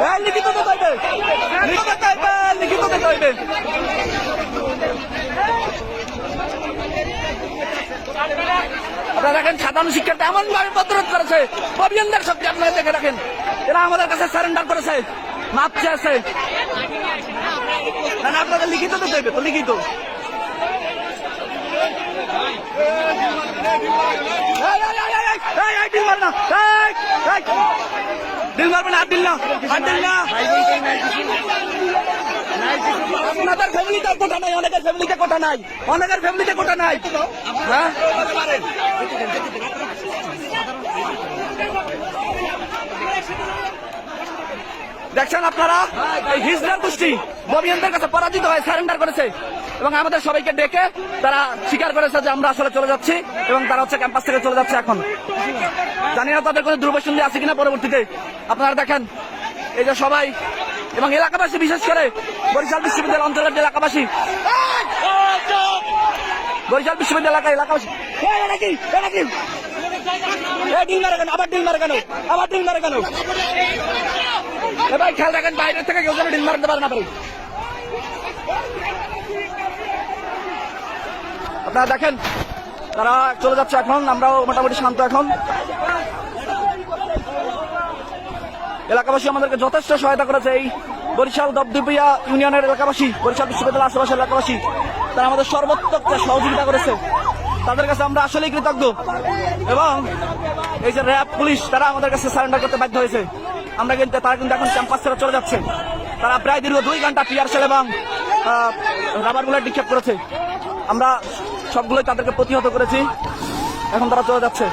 হ্যাঁ, লিখিত দিতে হইবে লিখিত দিতে হইবে লিখিত দিতে হইবে আপনারা দেখেন সাধারণ শিক্ষার্থী এমন ভাবে প্রতিরোধ করেছে অভিযানদের শক্তি আপনারা দেখে রাখেন এরা আমাদের কাছে সারেন্ডার করেছে মাপ চেয়েছে না আপনাদের লিখিত দিতে হইবে তো লিখিত এই, এই, এই, এই, এই, এই, না, এই, এই। ডিল মারবে না আর ডিল না আর ডিল না আপনাদের ফ্যামিলিতে কোটা নাই অনেকের ফ্যামিলিতে কোটা নাই অনেকের ফ্যামিলিতে কোটা নাই দেখছেন আপনারা এই হিজড়ার গোষ্ঠী ববিয়ানদের কাছে পরাজিত হয়ে সারেন্ডার করেছে এবং আমাদের সবাইকে ডেকে তারা স্বীকার করেছে যে আমরা আসলে চলে যাচ্ছি এবং তারা হচ্ছে ক্যাম্পাস থেকে চলে যাচ্ছে এখন। জানি না তাদের কোনো দুর্বসন্ধি আছে কিনা পরবর্তীতে। আপনারা দেখেন, এই যে সবাই এবং এলাকাবাসী, বিশেষ করে বরিশাল বিশ্ববিদ্যালয় অন্তর্গত এলাকাবাসী। বরিশাল বিশ্ববিদ্যালয় এলাকা এলাকাবাসী। আবার কেন? আবার কেন? এ ভাই, খেয়াল রাখেন, বাইরে থেকে কেউ যেন ডিল মারতে পারে না পারে আপনারা দেখেন, তারা চলে যাচ্ছে এখন, আমরাও মোটামুটি শান্ত এখন। এলাকাবাসী আমাদেরকে যথেষ্ট সহায়তা করেছে এই বরিশাল দবদুবিয়া ইউনিয়নের এলাকাবাসী, বরিশাল বিশ্ববিদ্যালয় আশেপাশের এলাকাবাসী। তারা আমাদের সর্বোত্তক সহযোগিতা করেছে, তাদের কাছে আমরা আসলেই কৃতজ্ঞ। এবং এই যে র্যাব, পুলিশ, তারা আমাদের কাছে সারেন্ডার করতে বাধ্য হয়েছে। আমরা কিন্তু, তারা কিন্তু এখন ক্যাম্পাস ছেড়ে চলে যাচ্ছে। তারা প্রায় দীর্ঘ দুই ঘণ্টা টিয়ার সেল এবং রাবার বুলেট নিক্ষেপ করেছে। আমরা সবগুলোই তাদেরকে প্রতিহত করেছি। এখন তারা চলে যাচ্ছে।